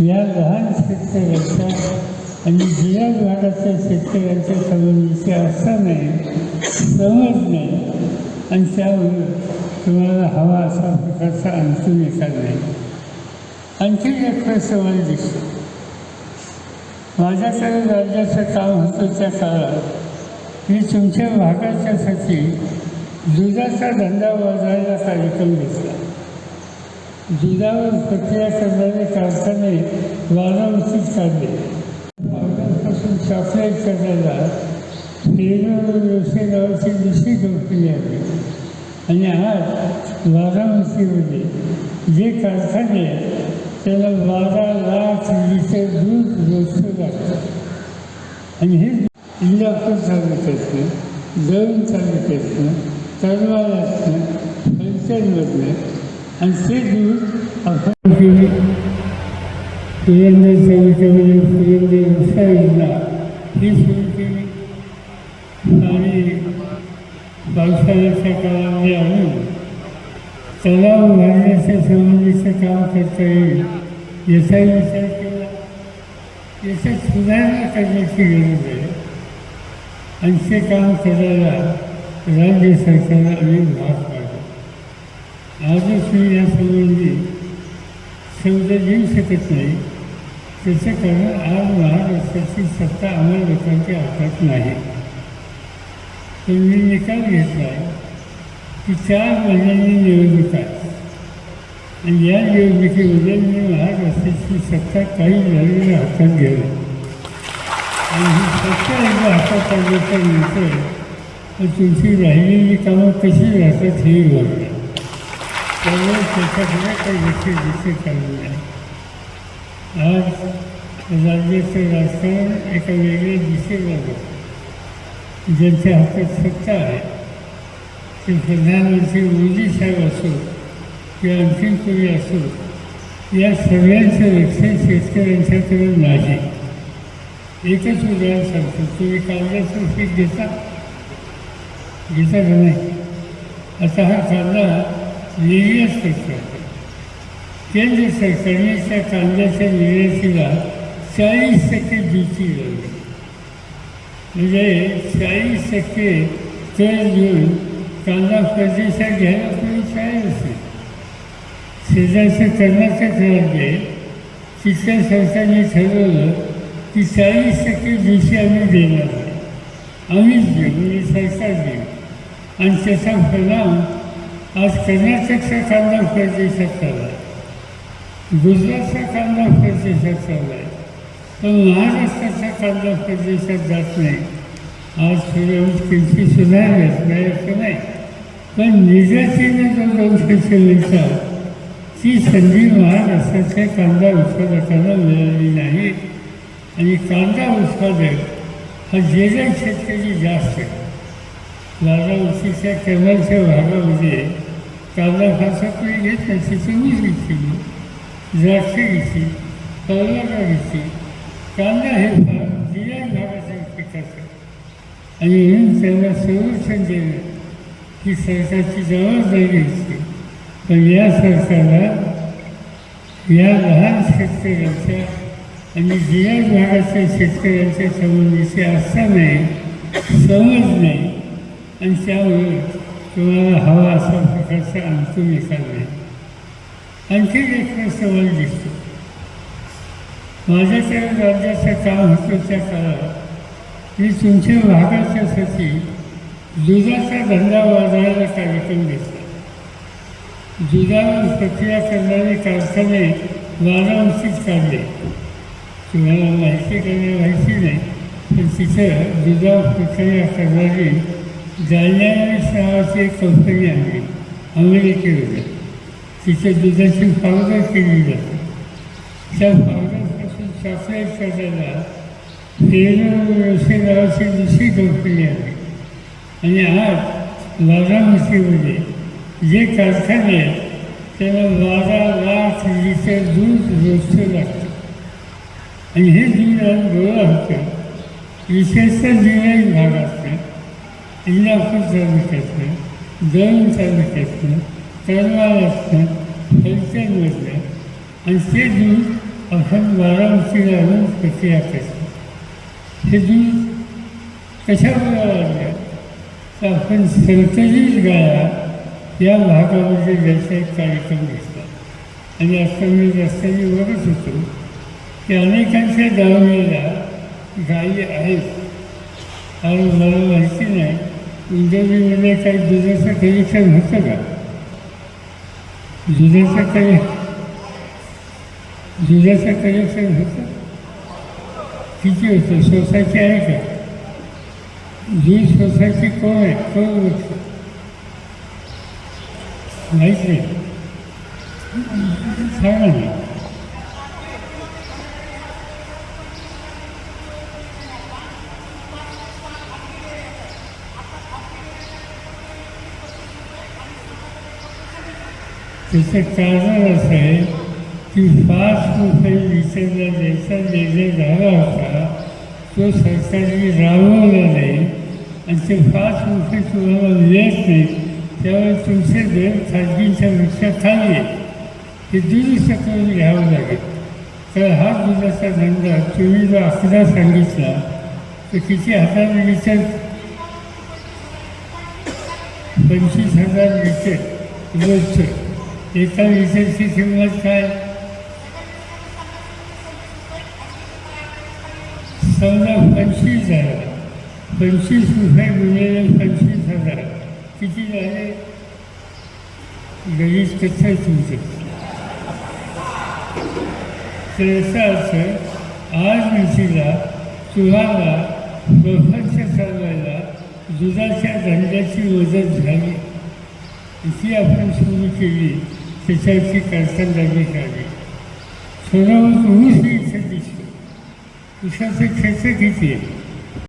या लहान शेतकऱ्यांचा आणि जुन्या भागाच्या शेतकऱ्यांच्या संबंधीचे असतानाही समज नाही. आणि त्यावर तुम्हाला हवा असा प्रकारचा अंतिम निकाल नाही. आणखी एक प्रश्न दिसतो. माझ्याकडे राज्याचं काम होतं त्या काळात. मी तुमच्या भागाच्यासाठी दुधाचा धंदा वाजवायला कार्यक्रम घेतला. दुधावर प्रक्रिया करणारे कारखाने वाराणसीत काढले पावडरपासून चॉकलेट करायला फेरो रोसे नावाची दुसरी कंपनी आली आणि आज वाराणसीमध्ये जे कारखाने आहेत त्याला बारा लाख लिटर दूध रोज लागतं. आणि हे इंदापूर तालुक्यातनं दळण तालुक्यातनं करमाळ्यातनं फलटणमधनं आणि ते दूध आपण केली पुरंदर तालुक्यामध्ये पुरंदर व्यवसाय योजना ही सुरू केली आणि पावसाळ्याच्या काळामध्ये आणून तलाव भरण्याच्या संबंधीचं काम करता येईल याचा विचार केला याच्यात सुधारणा करण्याची गरज आहे आणि ते काम करायला राज्य सरकारला अनेक भाग पाडले मी यासंबंधी शब्द येऊ शकत नाही. त्याचं कारण आज महाराष्ट्राची सत्ता आम्हाला लोकांच्या हातात नाही. पण मी निकाल घेतला आहे की चार महिन्यांनी निवडणूक आहे आणि या निवडणुकीमध्ये मी महाराष्ट्राची सत्ता काही झालेल्या हातात घेऊ आणि ही सत्ता एकदा हातात आल्याच्यानंतर तुमची राहिलेली कामं कशी राहतात हे बघणार त्यामुळे त्याच्याकडे काही लक्ष दिसते चालू नाही आज राज्याचं राजकारण एका वेगळ्या दिशेला जातं ज्यांच्या हातात सत्ता आहे. ते प्रधानमंत्री मोदी साहेब असो किंवा आणखीन कोणी असो या सगळ्यांचं लक्ष शेतकऱ्यांच्याकडे नाही एकच उदाहरण सांगतो तुम्ही कांद्याचं पीक घेता घेता का नाही आता हा कांदा निर्यात करतो केंद्र सरकारने त्या कांद्याच्या निर्यातीला चाळीस टक्के ड्युटी लावली म्हणजे चाळीस टक्के कर देऊन कांदा परदेशात घ्यायला कोणी तयार असेल? शेजारचं कर्नाटक राज्य तिथल्या सरकारने ठरवलं की चाळीस टक्के ड्युटी आम्ही देणार नाही. आम्हीच देऊ म्हणजे सरकार देऊ. आणि त्याचा परिणाम आज कर्नाटकचा कांदा परदेशात चालला आहे गुजरातचा कांदा परदेशात चालला आहे पण महाराष्ट्राचा कांदा परदेशात जात नाही आज थोड्या किमती सुधारल्यात नाही असं नाही पण निर्यातीने जो जाऊ शकलेचा ती संधी महाराष्ट्राच्या कांदा उत्पादकांना मिळाली नाही आणि कांदा उत्पादक हा जे जे शेतकरी जास्त आहे बारामतीच्या केरळच्या भागामध्ये म्हणजे कांदा फासा कोणी घेत नाही तिथे ऊस घेतली द्राक्ष घेतली कौलाका घेतली कांदा हे फार जिल्हा भागाच्या पिकाचं आणि म्हणून त्यांना संरक्षण देणं ही सरकारची जबाबदारी असते. पण या सरकारला या लहान शेतकऱ्यांच्या आणि जिया भागाच्या शेतकऱ्यांच्या संबंधीचे असतानाही समज नाही. आणि त्यामुळे तुम्हाला हवा असा प्रकारचा अंतिम निकाल नाही आणखी एक सवाल दिसतो. माझ्या त्या राज्याचं काम होतं त्या काळात मी तुमच्या भागाच्यासाठी दुधाचा धंदा वाजवायला कार्यक्रम घेतला. दुधावर प्रक्रिया करणारे कारखाने वाराणसीत काढले. तुम्हाला माहिती करणे माहिती नाही पण तिथं दुधावर प्रक्रिया करणारी जालन्यास नावाची एक कंपनी आहे अमेरिकेमध्ये तिथे दुधाची पावडर केली जाते त्या पावडरपासून चॉकलेट करायला फेरो नावाची दुसरी कंपनी आहे आणि आज वाराणसीमध्ये जे कारखाने आहेत त्याला बारा लाख लिटर दूध रोजचं लागतं आणि हे दूध आज गोळा होतं विशेषतः जिल्ह्यात भागातनं इंदापूर तालुक्यातनं दळून तालुक्यातनं करमाळ्यातनं फलटणमधनं आणि ते दूध आपण बारा उशी घालून प्रक्रिया करतो हे दूध कशामुळे वाढलं तर आपण संतजीत गाळा या भागामध्ये ज्याचा एक कार्यक्रम घेतला आणि आता मी रस्त्याने बघत होतो की अनेकांच्या दावणीला गायी आहेत आणि मला माहिती नाही इंटरव्ह्यूमध्ये काही दुधाचं कनेक्शन होतं का दुधाचं काही दुधाचं कनेक्शन होतं किती होतं सोसायटी आहे का दूध सोसायटी कोण आहे कोण बघतं माहीत नाही सांगा त्याचं कारण असं आहे की पाच रुपये लिटरला द्यायचा निर्णय झाला होता तो सरकारने राबवला नाही आणि ते पाच रुपये तुम्हाला मिळत नाही त्यामुळे तुमचे दर खाजगींच्या पेक्षा खाली आहे हे दुरुस्त करून घ्यावं लागेल तर हा दुधाचा धंदा तुम्ही जो आकडा सांगितला तर किती हजार लिटर पंचवीस हजार लिटर रोजचं एका लिटरची किंमत काय समजा पंचवीस हजार. पंचवीस रुपये गुणिले पंचवीस हजार. किती झाले? गणित कसं तुमचे तर याचा अर्थ आज मितीला तुम्हाला बफरच्या चालवायला दुधाच्या धंद्याची मदत झाली. इथे आपण सुरू केली. त्याच्यावरची कारखानदारी झाली सोनावर ऊस इथे दिसतो. ऊसाचं क्षेत्र किती आहे